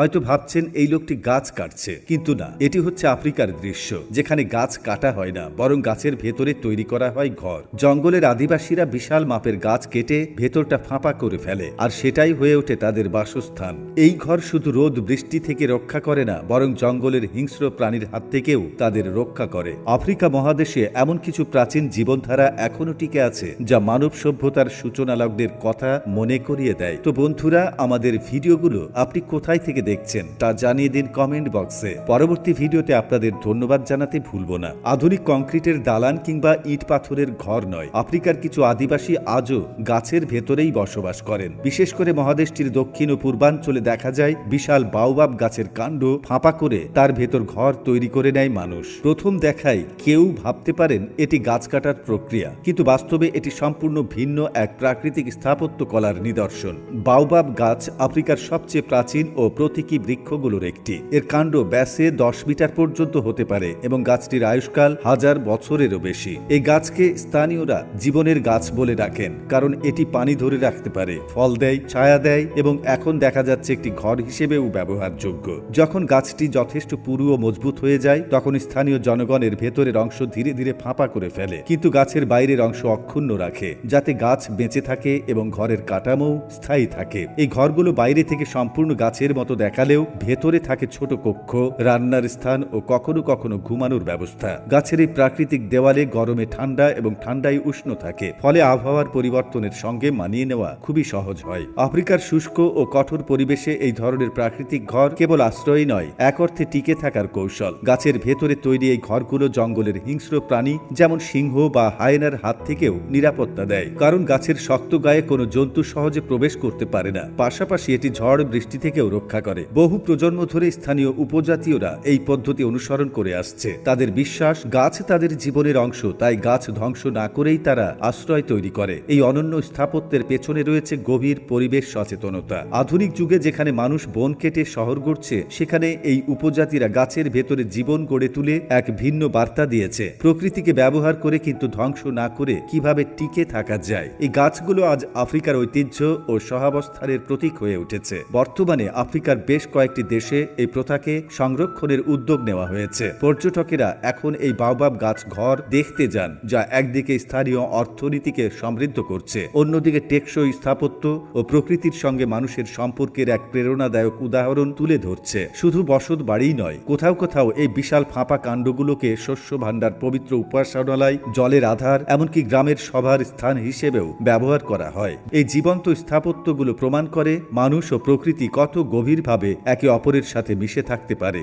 হয়তো ভাবছেন এই লোকটি গাছ কাটছে। কিন্তু না, এটি হচ্ছে আফ্রিকার দৃশ্য, যেখানে গাছ কাটা হয় না, বরং গাছের ভেতরে তৈরি করা হয় ঘর। জঙ্গলের আদিবাসীরা বিশাল মাপের গাছ কেটে ভেতরটা ফাঁপা করে ফেলে, আর সেটাই হয়ে ওঠে তাদের বাসস্থান। এই ঘর শুধু রোদ, বৃষ্টি থেকে রক্ষা করে না, বরং জঙ্গলের হিংস্র প্রাণীর হাত থেকেও তাদের রক্ষা করে। আফ্রিকা মহাদেশে এমন কিছু প্রাচীন জীবনধারা এখনও টিকে আছে, যা মানব সভ্যতার সূচনা লগ্নের কথা মনে করিয়ে দেয়। তো বন্ধুরা, আমাদের ভিডিওগুলো আপনি কোথায় থেকে দেখছেন, তা জানিয়ে দিন কমেন্ট বক্সে পরবর্তী ভিডিওতে আপনাদের ধন্যবাদ জানাতে ভুলব না। আধুনিক কংক্রিটের দালান কিংবা ইট পাথরের ঘর নয়। আফ্রিকার কিছু আদিবাসী আজও গাছের ভেতরেই বসবাস করেন। বিশেষ করে মহাদেশটির দক্ষিণ ও পূর্বাঞ্চলে দেখা যায়, বিশাল বাউবাব গাছের কাণ্ড ফাঁপা করে তার ভেতর ঘর তৈরি করে নেয় মানুষ। প্রথম দেখায় কেউ ভাবতে পারেন এটি গাছ কাটার প্রক্রিয়া, কিন্তু বাস্তবে এটি সম্পূর্ণ ভিন্ন এক প্রাকৃতিক স্থাপত্য কলার নিদর্শন। বাউবাব গাছ আফ্রিকার সবচেয়ে প্রাচীন ও প্রতীকী বৃক্ষগুলোর একটি। এর কাণ্ড ব্যাসে দশ মিটার পর্যন্ত হতে পারে এবং গাছটির আয়ুষ্কাল হাজার বছরেরও বেশি। এই গাছকে স্থানীয়রা জীবনের গাছ বলে ডাকেন, কারণ এটি পানি ধরে রাখতে পারে, ফল দেয়, ছায়া দেয় এবং এখন দেখা যাচ্ছে একটি ঘর হিসেবেও ব্যবহারযোগ্য। যখন গাছটি যথেষ্ট পুরু ও মজবুত হয়ে যায়, তখন স্থানীয় জনগণের ভেতরের অংশ ধীরে ধীরে ফাঁপা করে ফেলে, কিন্তু গাছের বাইরের অংশ অক্ষুণ্ণ রাখে, যাতে গাছ বেঁচে থাকে এবং ঘরের কাঠামো স্থায়ী থাকে। এই ঘরগুলো বাইরে থেকে সম্পূর্ণ গাছের মতো দেখালেও ভেতরে থাকে ছোট কক্ষ, রান্নার স্থান ও কখনো কখনো ঘুমানোর ব্যবস্থা। গাছের এই প্রাকৃতিক দেওয়ালে গরমে ঠান্ডা এবং ঠান্ডায় উষ্ণ থাকে, ফলে আবহাওয়ার পরিবর্তনের সঙ্গে মানিয়ে নেওয়া খুবই সহজ হয়। আফ্রিকার শুষ্ক ও কঠোর পরিবেশে এই ধরনের প্রাকৃতিক ঘর কেবল আশ্রয় নয়, এক অর্থে টিকে থাকার কৌশল। গাছের ভেতরে তৈরি এই ঘরগুলো জঙ্গলের হিংস্র প্রাণী, যেমন সিংহ বা হায়নার হাত থেকেও নিরাপত্তা দেয়, কারণ গাছের শক্ত গায়ে কোনো জন্তু সহজে প্রবেশ করতে পারে না। পাশাপাশি এটি ঝড় বৃষ্টি থেকেও রক্ষা করে। বহু প্রজন্ম ধরে স্থানীয় উপজাতীয়রা এই পদ্ধতি অনুসরণ করে আসছে। তাদের বিশ্বাস, গাছ তাদের জীবনের অংশ, তাই গাছ ধ্বংস না করেই তারা আশ্রয় তৈরি করে। এই অনন্য স্থাপত্যের পেছনে রয়েছে গভীর পরিবেশ সচেতনতা। আধুনিক যুগে যেখানে মানুষ বন কেটে শহর গড়ছে, সেখানে এই উপজাতিরা গাছের ভেতরে জীবন গড়ে তুলে এক ভিন্ন বার্তা দিয়েছে। প্রকৃতিকে ব্যবহার করে কিন্তু ধ্বংস না করে কীভাবে টিকে থাকা যায়? এই গাছগুলো আজ আফ্রিকার ঐতিহ্য ও সহাবস্থানের প্রতীক হয়ে উঠেছে। বর্তমানে আফ্রিকার বেশ কয়েকটি দেশে এই প্রথাকে সংরক্ষণের উদ্যোগ নেওয়া হয়েছে। পর্যটকেরা এখন এই বাওবাব গাছ ঘর দেখতে যান, যা একদিকে স্থানীয় অর্থনীতিকে সমৃদ্ধ করছে, অন্যদিকে টেকসই স্থাপত্য ও প্রকৃতির সঙ্গে মানুষের সম্পর্কের এক প্রেরণাদায়ক উদাহরণ তুলে ধরছে। শুধু বসত বাড়িই নয়, কোথাও কোথাও এই বিশাল ফাঁপা কাণ্ডগুলোকে শস্য ভাণ্ডার, পবিত্র উপাসনালয়, জলের আধার, এমনকি গ্রামের সভার স্থান হিসেবেও ব্যবহার করা হয়। এই জীবন্ত স্থাপত্যগুলো প্রমাণ করে মানুষ ও প্রকৃতি কত গভীরভাবে একে অপরের সাথে মিশে থাকতে পারে।